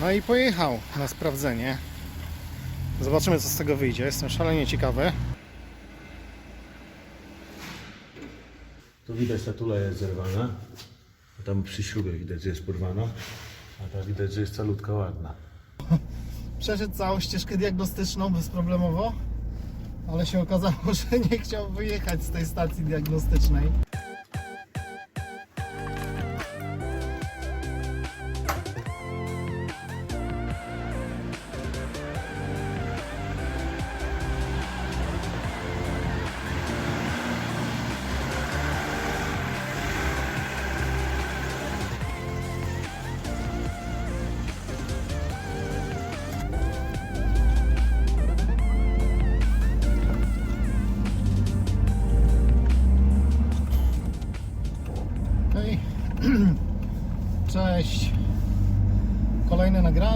No i pojechał na sprawdzenie. Zobaczymy co z tego wyjdzie. Jestem szalenie ciekawy. Tu widać ta tula jest zerwana. A tam przy śrubie widać, że jest porwana. A ta widać, że jest calutka ładna. Przeszedł całą ścieżkę diagnostyczną bezproblemowo, ale się okazało, że nie chciał wyjechać z tej stacji diagnostycznej.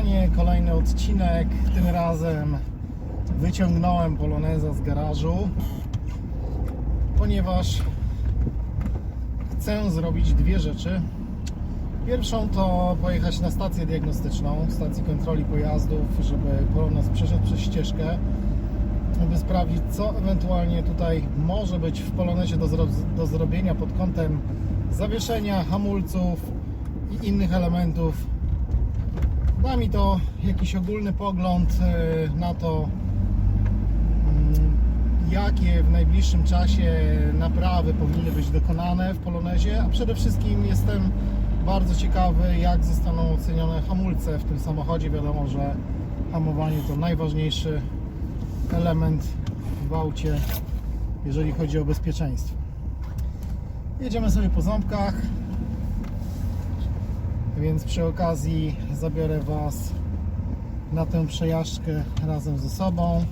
Nagranie, kolejny odcinek. Tym razem wyciągnąłem Poloneza z garażu, ponieważ chcę zrobić dwie rzeczy. Pierwszą to pojechać na stację diagnostyczną, stację kontroli pojazdów, żeby Polonez przeszedł przez ścieżkę, aby sprawdzić, co ewentualnie tutaj może być w Polonezie do, zro do zrobienia pod kątem zawieszenia, hamulców i innych elementów. Da mi to jakiś ogólny pogląd e, na to, mm, jakie w najbliższym czasie naprawy powinny być dokonane w Polonezie, a przede wszystkim jestem bardzo ciekawy, jak zostaną ocenione hamulce w tym samochodzie. Wiadomo, że hamowanie to najważniejszy element w aucie, jeżeli chodzi o bezpieczeństwo. Jedziemy sobie po ząbkach, więc przy okazji zabiorę Was na tę przejażdżkę razem ze sobą.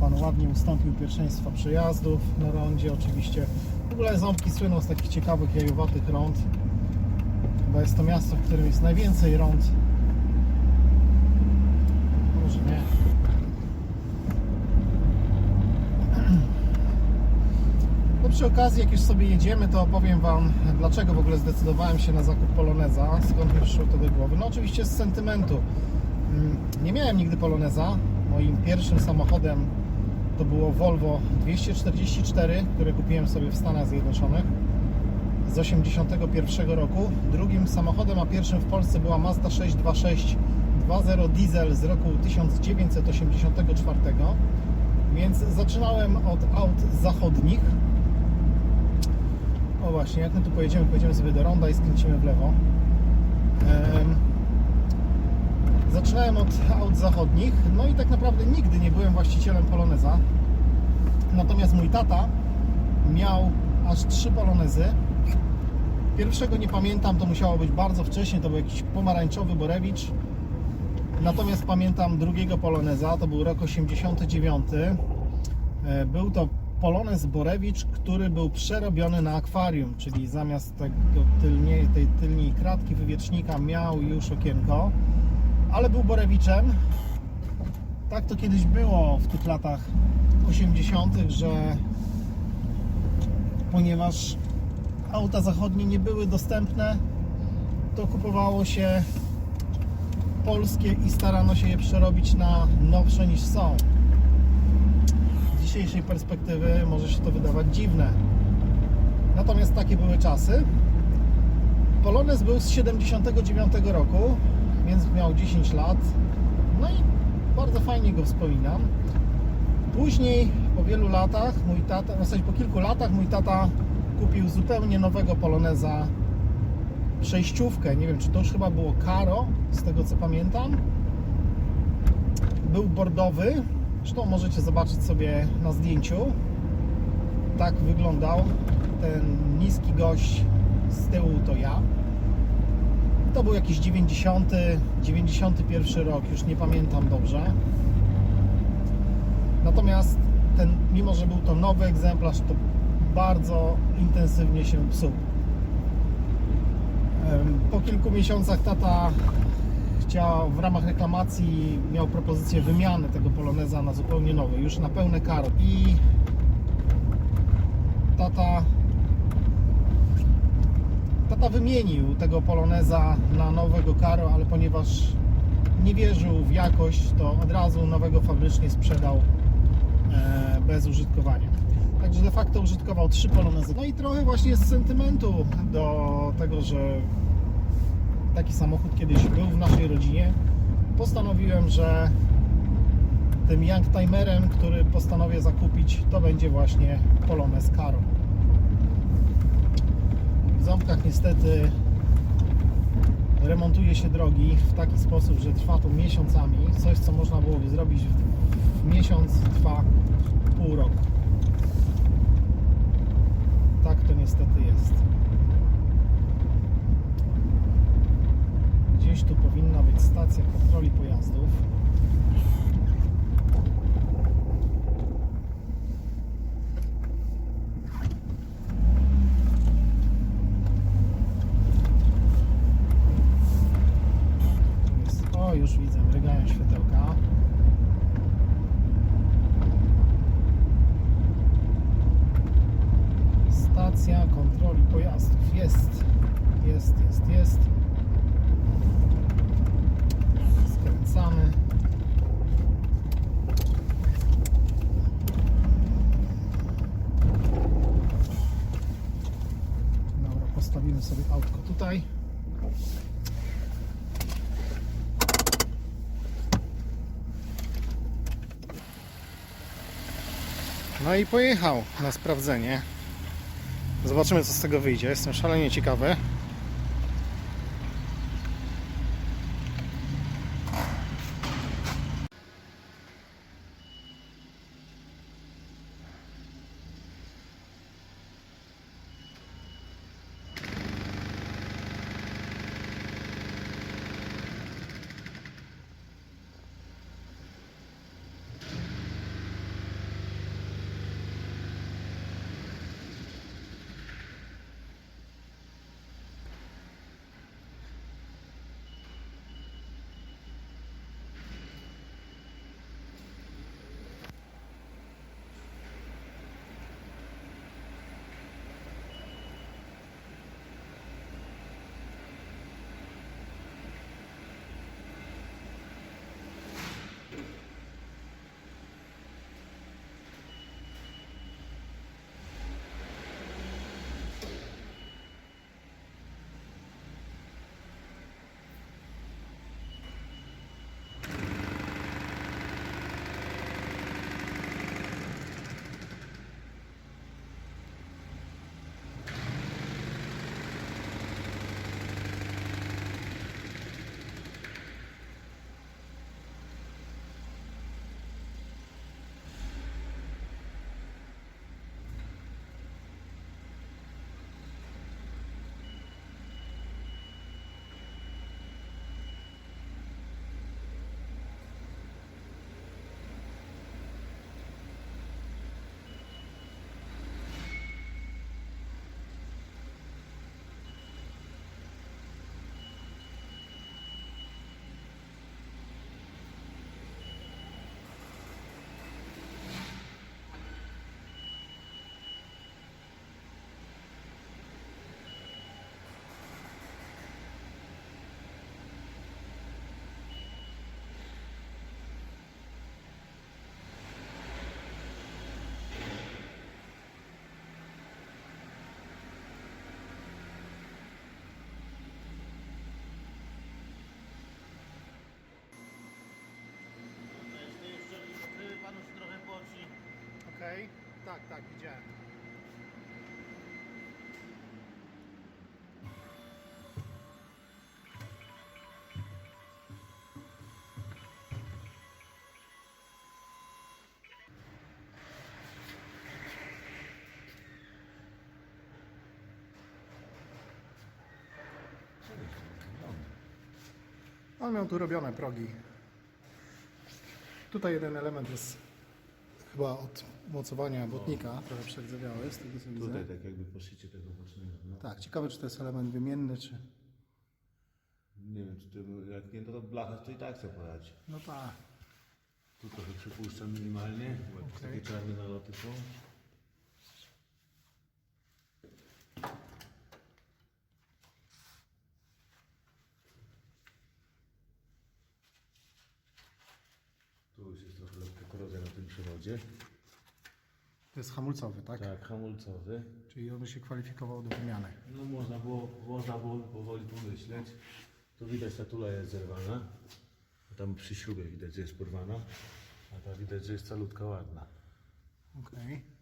Pan ładnie ustąpił pierwszeństwa przejazdów na rondzie oczywiście. W ogóle ząbki słyną z takich ciekawych, jajowatych rond. Chyba jest to miasto, w którym jest najwięcej rond. Może nie. No przy okazji, jak już sobie jedziemy, to opowiem Wam, dlaczego w ogóle zdecydowałem się na zakup Poloneza, skąd mi przyszło to do głowy. No oczywiście z sentymentu. Mm, Nie miałem nigdy Poloneza. Moim pierwszym samochodem to było Volvo 244, które kupiłem sobie w Stanach Zjednoczonych z 81 roku. Drugim samochodem, a pierwszym w Polsce była Mazda 626 2.0 diesel z roku 1984. Więc zaczynałem od aut zachodnich. O właśnie, jak my tu pojedziemy, pojedziemy sobie do ronda i skręcimy w lewo. Em, Zaczynałem od aut zachodnich, no i tak naprawdę nigdy nie byłem właścicielem Poloneza. Natomiast mój tata miał aż trzy Polonezy. Pierwszego nie pamiętam, to musiało być bardzo wcześnie, to był jakiś pomarańczowy Borewicz. Natomiast pamiętam drugiego Poloneza, to był rok 89. E, Był to Polonez Borewicz, który był przerobiony na akwarium, czyli zamiast tego tylnie, tej tylnej kratki wywiecznika miał już okienko, ale był Borewiczem. Tak to kiedyś było w tych latach 80., że ponieważ auta zachodnie nie były dostępne, to kupowało się polskie i starano się je przerobić na nowsze niż są. Dzisiejszej perspektywy może się to wydawać dziwne. Natomiast takie były czasy. Polonez był z 79 roku, więc miał 10 lat. No i bardzo fajnie go wspominam. Później, po wielu latach, mój tata, w zasadzie po kilku latach, mój tata kupił zupełnie nowego Poloneza przejściówkę. Nie wiem, czy to już chyba było Caro, z tego co pamiętam. Był bordowy. Zresztą możecie zobaczyć sobie na zdjęciu. Tak wyglądał ten niski gość z tyłu to ja. To był jakiś 90, 91 rok, już nie pamiętam dobrze. Natomiast ten, mimo że był to nowy egzemplarz, to bardzo intensywnie się psuł. Po kilku miesiącach tata chciał w ramach reklamacji miał propozycję wymiany tego Poloneza na zupełnie nowy, już na pełne karo. I tata tata wymienił tego Poloneza na nowego karo, ale ponieważ nie wierzył w jakość, to od razu nowego fabrycznie sprzedał e, bez użytkowania. Także de facto użytkował trzy polonezy. No i trochę właśnie z sentymentu do tego, że taki samochód kiedyś był w naszej rodzinie, postanowiłem, że tym youngtimerem, który postanowię zakupić, to będzie właśnie Polonez Caro. W ząbkach niestety remontuje się drogi w taki sposób, że trwa to miesiącami. Coś, co można byłoby zrobić w miesiąc, trwa pół roku. Tak to niestety jest. Tu powinna być stacja kontroli pojazdów. O, już widzę, mrygają światełka. Stacja kontroli pojazdów. Jest, jest, jest, jest. Skręcamy. Dobra, postawimy sobie autko tutaj. No i pojechał na sprawdzenie. Zobaczymy co z tego wyjdzie. Jestem szalenie ciekawy. Tak, tak, widziałem. On miał tu robione progi. Tutaj jeden element jest chyba od mocowania botnika, trochę przegrzewioły, z tego co widzę. Tutaj tak jakby poszycie tego bocznego. No. Tak, ciekawe czy to jest element wymienny, czy... Nie wiem, czy to, jak nie, to, to blacha to i tak chce pojechać. No tak. Tu trochę przypuszczam minimalnie, bo Okej. takie czarne naloty są. już jest trochę lekka korozja na tym przewodzie. To jest hamulcowy, tak? Tak, hamulcowy. Czyli on się kwalifikował do wymiany. No można było, można było powoli pomyśleć. Tu widać ta tula jest zerwana. Tam przy śrubie widać, że jest porwana. A ta widać, że jest calutka ładna. Okej. Coś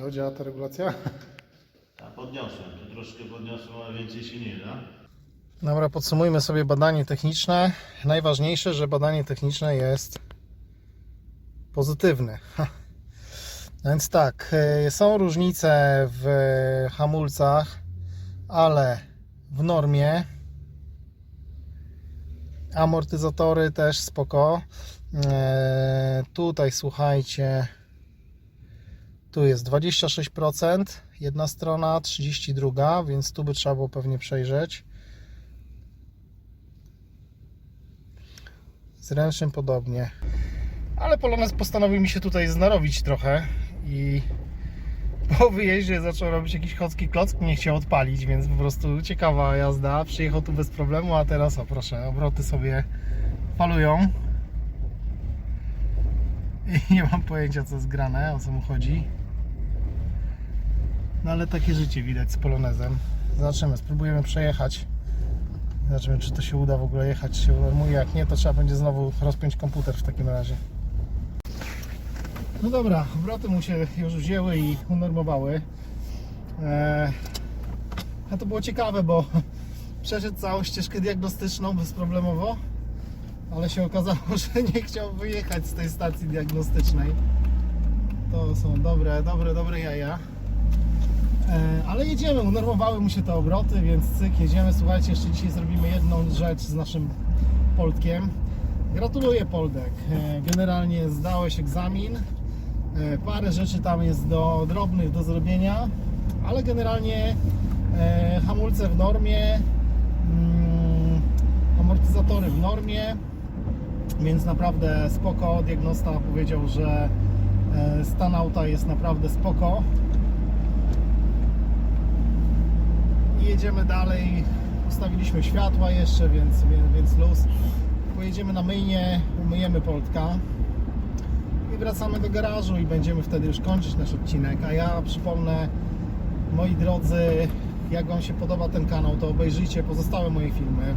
Co, działa ta regulacja? A podniosłem, tu troszkę podniosłem, ale więcej się nie da. Dobra, podsumujmy sobie badanie techniczne. Najważniejsze, że badanie techniczne jest pozytywne. Więc tak, y, są różnice w hamulcach, ale w normie amortyzatory też spoko. E, Tutaj słuchajcie, tu jest 26%, jedna strona, 32, więc tu by trzeba było pewnie przejrzeć. Z ręcznym podobnie. Ale Polonez postanowił mi się tutaj znarowić trochę i po wyjeździe zaczął robić jakiś chocki klock, nie chciał odpalić, więc po prostu ciekawa jazda. Przyjechał tu bez problemu, a teraz o proszę, obroty sobie falują. I nie mam pojęcia co jest grane, o co mu chodzi. No ale takie życie widać z Polonezem. Zobaczymy, spróbujemy przejechać. Zobaczymy, czy to się uda w ogóle jechać, się unormuje. Jak nie, to trzeba będzie znowu rozpiąć komputer w takim razie. No dobra, obroty mu się już wzięły i unormowały. Eee, a to było ciekawe, bo przeszedł całą ścieżkę diagnostyczną bezproblemowo, ale się okazało, że nie chciał wyjechać z tej stacji diagnostycznej. To są dobre, dobre, dobre jaja. E, Ale jedziemy, unormowały mu się te obroty, więc cyk, jedziemy. Słuchajcie, jeszcze dzisiaj zrobimy jedną rzecz z naszym Poldkiem. Gratuluję Poldek. E, Generalnie zdałeś egzamin. E, Parę rzeczy tam jest do drobnych do zrobienia, ale generalnie hamulce w normie, mm, amortyzatory w normie, więc naprawdę spoko. Diagnosta powiedział, że stan auta jest naprawdę spoko. Jedziemy dalej. Ustawiliśmy światła jeszcze, więc, więc, luz. Pojedziemy na myjnie, umyjemy Poltka i wracamy do garażu i będziemy wtedy już kończyć nasz odcinek. A ja przypomnę, moi drodzy, jak Wam się podoba ten kanał, to obejrzyjcie pozostałe moje filmy.